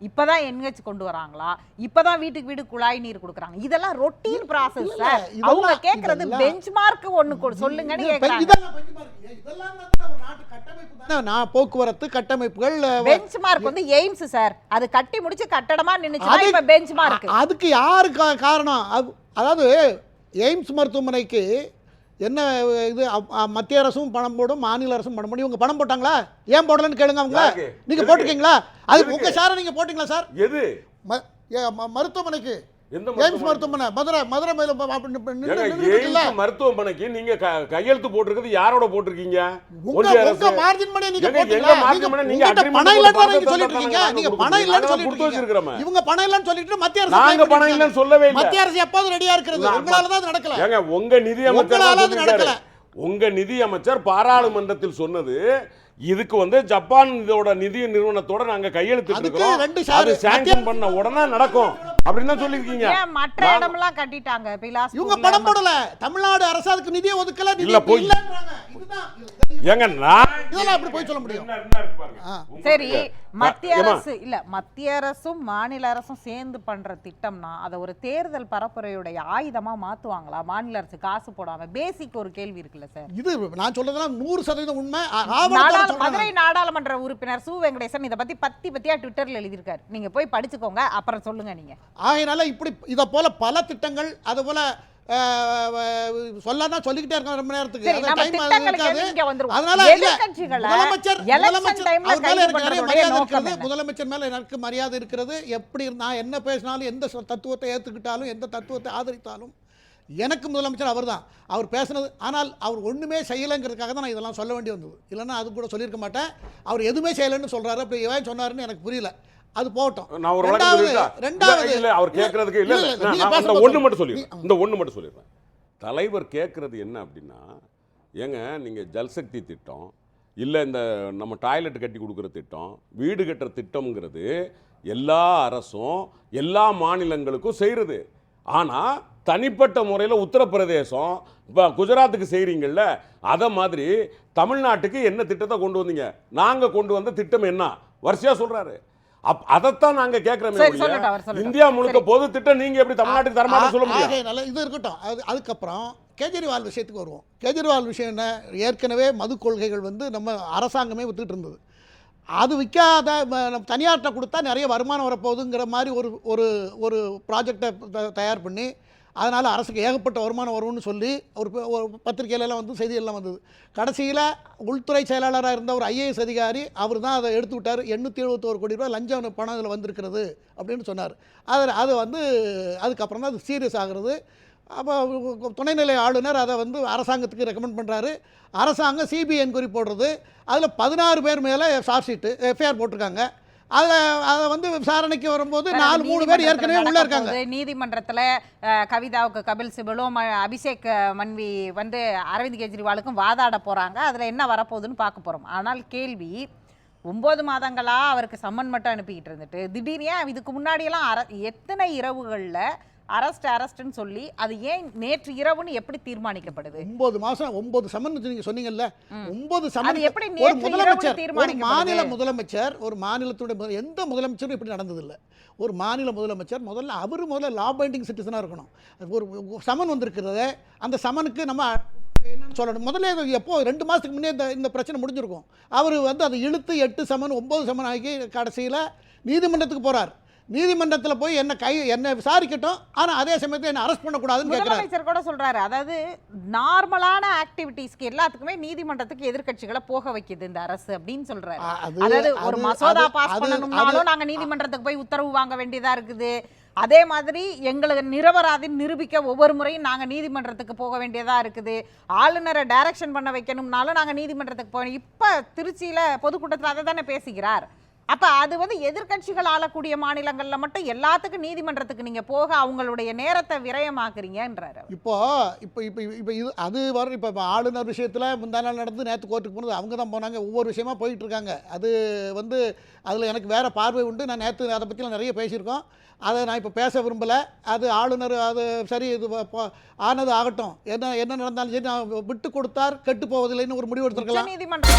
இப்பதான் என்ஹெச் கொண்டு வராங்களா? இப்பதான் வீட்டுக்கு வீடு குழாய் நீர் கொடுக்குறாங்க. இதெல்லாம் ரொட்டீன் ப்ராசஸ் சார். அவங்க கேக்குறது இதெல்லாம் பெஞ்ச் மார்க் கொடு- சொல்லுங்கன்னு இது கேக்குறாங்க. இதெல்லாம் benchmark. இதெல்லாம் தான் ஒரு நாட்டு கட்டமைப்பு தானே. நான் போக்குவரத்து கட்டமைப்புகள் பெஞ்ச் மார்க் வந்து எய்ம்ஸ் சார். அது கட்டி முடிச்சு கட்டடமா நின்னுச்சுன்னா அது- இப்ப பெஞ்ச் மார்க் அதுக்கு யாரு காரணம்? அது- அதாவது எய்ம்ஸ் மருத்துவமனைக்கு என்ன இது மத்திய அரசும் பணம் போடும் மாநில அரசும் பணம் போடும். இவங்க பணம் போட்டாங்களா? ஏன் போடலன்னு கேளுங்க அவங்க யாருக்கு? நீங்க எதுக்கு? போட்டிருக்கீங்களா? அது எதுக்கு? உங்க சாரை நீங்க போட்டீங்களா சார்? எது? மருத்துவமனைக்கு. எந்த எய்ம்ஸ் மருத்துவமனை? மருத்துவமனை மதுரை மதுரை மருத்துவமனைக்கு நீங்க கையெழுத்து போட்டிருக்கிறது யாரோட போட்டிருக்கீங்க உங்க மார்ஜின் மணி நீங்க ஏங்க, போட்டீங்களா எங்க margin நீங்க money நீங்க உங்ககிட்ட agreement பணம் போட்டு இல்லைன்னு பணத்தை நீங்க சொல்லிட்டு இருக்கீங்க நாங்க. பணம் இல்லைன்னு சொல்லிட்டு. இருக்கீங்க இவங்க பணம் இல்லைன்னு சொல்லிட்டு மத்திய அரசு நாங்க பணம். இல்லைன்னு சொல்லவே இல்ல. மத்திய அரசு எப்போது ரெடியா இருக்கிறது நான் உங்களால தான் அது நடக்கல ஏங்க உங்க நிதி அமைச்சர் உங்களால அது. நடக்கல. உங்க நிதி அமைச்சர் பாராளுமன்றத்தில் சொன்னது இதுக்கு வந்து ஜப்பான் இதோட நிதி நிறுவனத்தோட நாங்க கையெழுத்து அதுக்கு இருக்கிறோம். அது சாங்ஷன் பண்ண உடனே நடக்கும். அப்படின்னு தான் சொல்லியிருக்கீங்க. ஏன் மற்ற இடமெல்லாம் கட்டிட்டாங்க? இவங்க பணம் போடல. தமிழ்நாடு அரசு அதுக்கு நிதியை ஒதுக்கல. இல்ல, போய். ஏங்க நான் இதெல்லாம் போய் சொல்ல முடியும். சரி மத்திய அரசு இல்ல மத்திய அரசும் மாநில அரசும் சேர்ந்து பண்ற திட்டம்னா அதை ஒரு தேர்தல் பரப்புரையுடைய ஆயுதமா மாத்துவாங்களா? மாநில அரசு காசு போடாம? பேசிக் ஒரு கேள்வி இருக்குல்ல சார் இது நான் சொல்றதெல்லாம் நூறு சதவீதம் உண்மை. மதுரை. நாடாளுமன்ற உறுப்பினர் சு. வெங்கடேசன் இதை பத்தி பத்தி பத்தியா ட்விட்டர்ல எழுதியிருக்காரு. நீங்க போய் படிச்சுக்கோங்க அப்புறம் சொல்லுங்க நீங்க. ஆகையினால இப்படி இதை போல பல திட்டங்கள் அது போல சொல்லனா சொல்லிக்கிட்டே இருக்கோம் ரொம்ப நேரத்துக்கு. அதனால முதலமைச்சர் முதலமைச்சர் அவர்? முதலமைச்சர் மேல எனக்கு மரியாதை இருக்கிறது. எப்படி நான் என்ன பேசினாலும் எந்த தத்துவத்தை ஏத்துக்கிட்டாலும் எந்த தத்துவத்தை ஆதரித்தாலும் எனக்கு முதலமைச்சர் அவர்தான். அவர் பேசுனது ஆனால் அவர் ஒண்ணுமே செய்யலைங்கிறதுக்காக தான் நான் இதெல்லாம் சொல்ல வேண்டி வந்தது. இல்லைன்னா அது கூட சொல்லியிருக்க மாட்டேன். அவர் எதுவுமே செய்யலைன்னு சொல்றாரு. அப்படி ஏன் சொன்னாருன்னு எனக்கு புரியல. அது போகட்டும் நான் ஒரு வழக்கு ரெண்டாவது இல்ல, அவர் கேட்கறதுக்கு இல்ல இந்த ஒண்ணு மட்டும். சொல்லிடுறேன். இந்த ஒண்ணு மட்டும் சொல்லிடுறேன். தலைவர் கேட்கறது என்ன அப்படின்னா ஏங்க நீங்க ஜல்சக்தி திட்டம் இல்ல இந்த நம்ம டாய்லெட் கட்டி கொடுக்குற திட்டம் வீடு கட்டுற திட்டம்ங்கிறது எல்லா அரசும் எல்லா மாநிலங்களுக்கும் செய்கிறது ஆனா தனிப்பட்ட முறையில் உத்தரப்பிரதேசம் இப்போ குஜராத்துக்கு செய்கிறீங்கல்ல அதை மாதிரி தமிழ்நாட்டுக்கு என்ன திட்டத்தை கொண்டு வந்தீங்க? நாங்கள் கொண்டு வந்த திட்டம் என்ன? வரிசையா சொல்றாரு. அப் அதைத்தான் நாங்க கேட்கிறோமே. இந்தியா முழுக்க. பொது திட்டம் நீங்க எப்படி தமிழ்நாட்டுக்கு தரமாட்டேன்னு சொல்ல முடியும்? ஆகையினால இது இருக்கட்டும். அது அதுக்கப்புறம் கேஜ்ரிவால் விஷயத்துக்கு வருவோம். கேஜ்ரிவால் விஷயம் என்ன? ஏற்கனவே மது கொள்கைகள் வந்து நம்ம அரசாங்கமே வித்துட்டு இருந்தது. அது விற்காத தனியார்கிட்ட கொடுத்தா நிறைய வருமானம் வரப்போகுதுங்கிற மாதிரி ஒரு ஒரு ஒரு ப்ராஜெக்டை தயார் பண்ணி அதனால் அரசுக்கு ஏகப்பட்ட வருமானம் வரும்னு சொல்லி ஒரு பத்திரிகையிலலாம் வந்து செய்தியெல்லாம் வந்தது. கடைசியில் உள்துறை செயலாளராக இருந்த ஒரு ஐஏஎஸ் அதிகாரி அவர் தான் அதை எடுத்து விட்டார். எண்ணூற்றி எழுபத்தோரு கோடி ரூபாய் லஞ்சம் பணம் அதில் வந்திருக்கிறது அப்படின்னு சொன்னார். அது அது வந்து அதுக்கப்புறம் தான் அது சீரியஸ் ஆகுறது. அப்போ துணைநிலை ஆளுநர் அதை வந்து அரசாங்கத்துக்கு ரெக்கமெண்ட் பண்ணுறாரு அரசாங்கம் சிபிஐ என்கொயரி போடுறது. அதில் பதினாறு பேர் மேலே சார்ஜ் ஷீட்டு எஃப்ஐஆர் போட்டிருக்காங்க. அதில் அதை வந்து விசாரணைக்கு வரும்போது நாலு மூணு பேர் ஏற்கனவே உள்ளே இருக்காங்க. நீதிமன்றத்துல கவிதாவுக்கு கபில் சிபலும் அபிஷேக் மன்வி வந்து அரவிந்த் கெஜ்ரிவாலுக்கும் வாதாட போறாங்க அதுல என்ன வரப்போகுதுன்னு பார்க்க போறோம் ஆனால் கேள்வி ஒன்பது மாதங்களா அவருக்கு சம்மன் மட்டும் அனுப்பிக்கிட்டு இருந்துட்டு திடீர்னு இதுக்கு முன்னாடியெல்லாம் அர எத்தனை இரவுகள்ல அரஸ்ட் அரஸ்ட்னு சொல்லி அது ஏன் நேற்று இரவுன்னு எப்படி தீர்மானிக்கப்படுது? ஒன்பது மாசம் ஒன்பது சம்மன் நீங்க சொன்னீங்கல்ல ஒன்பது அது சம்மன் எப்படி முதலமைச்சர் ஒரு? மாநில முதலமைச்சர் ஒரு மாநிலத்துடைய எந்த முதலமைச்சரும் இப்படி நடந்ததில்லை. ஒரு மாநில முதலமைச்சர் முதல்ல அவர் முதல்ல லா பைண்டிங் சிட்டிசனாக இருக்கணும். ஒரு சமன் வந்திருக்கிறத அந்த சமனுக்கு நம்ம என்னன்னு சொல்லணும். முதல்ல எப்போ ரெண்டு மாதத்துக்கு முன்னே இந்த இந்த பிரச்சனை முடிஞ்சிருக்கும். அவர் வந்து அதை இழுத்து எட்டு சமன் ஒம்பது சமன் ஆகி கடைசியில் நீதிமன்றத்துக்கு போகிறார் நீதிமன்றத்தில் போய் என்ன கை என்ன விசாரிக்கட்டும். ஆனால் அதே சமயத்தில் என்ன அரெஸ்ட் பண்ணக்கூடாதுன்னு முதலமைச்சர் கூட சொல்றாரு. அதாவது நார்மலான ஆக்டிவிட்டீஸ்க்கு எல்லாத்துக்குமே நீதிமன்றத்துக்கு எதிர்க்கட்சிகளை போக வைக்குது இந்த அரசு அப்படின்னு சொல்றாரு. அதாவது ஒரு மசோதா பாஸ் பண்ணணும்னாலும் நாங்க நீதிமன்றத்துக்கு போய் உத்தரவு வாங்க வேண்டியதா இருக்குது. அதே மாதிரி எங்களுக்கு நிரபராதின்னு நிரூபிக்க ஒவ்வொரு முறையும் நாங்க நீதிமன்றத்துக்கு போக வேண்டியதா இருக்குது. ஆளுநரை டைரக்ஷன் பண்ண வைக்கணும்னாலும் நாங்க நீதிமன்றத்துக்கு போகணும். இப்ப திருச்சியில பொதுக்கூட்டத்தில் அதை தானே பேசுகிறார். அப்ப அது வந்து எதிர்க்கட்சிகள் ஆளக்கூடிய மாநிலங்கள்ல மட்டும் எல்லாத்துக்கும் நீதிமன்றத்துக்கு நீங்க போக அவங்களுடைய நேரத்தை விரயமாக்குறீங்கன்றாரு இப்போ இப்போ இப்போ இப்போ இது அது வர இப்போ ஆளுநர் விஷயத்தில் முந்தா நாள் நடந்து நேற்று கோர்ட்டுக்கு போனது அவங்க தான் போனாங்க ஒவ்வொரு விஷயமா போயிட்டு இருக்காங்க. அது வந்து அதில் எனக்கு வேறு பார்வை உண்டு. நான் நேற்று அதை பற்றிலாம் நிறைய பேசியிருக்கோம். அதை நான் இப்போ பேச விரும்பலை. அது ஆளுநர் அது சரி இது ஆனது ஆகட்டும். என்ன என்ன நடந்தாலும் சரி நான் விட்டு கொடுத்தார் கெட்டு போவதில்லைன்னு ஒரு முடிவு எடுத்திருக்கலாம் உச்சநீதிமன்றம்.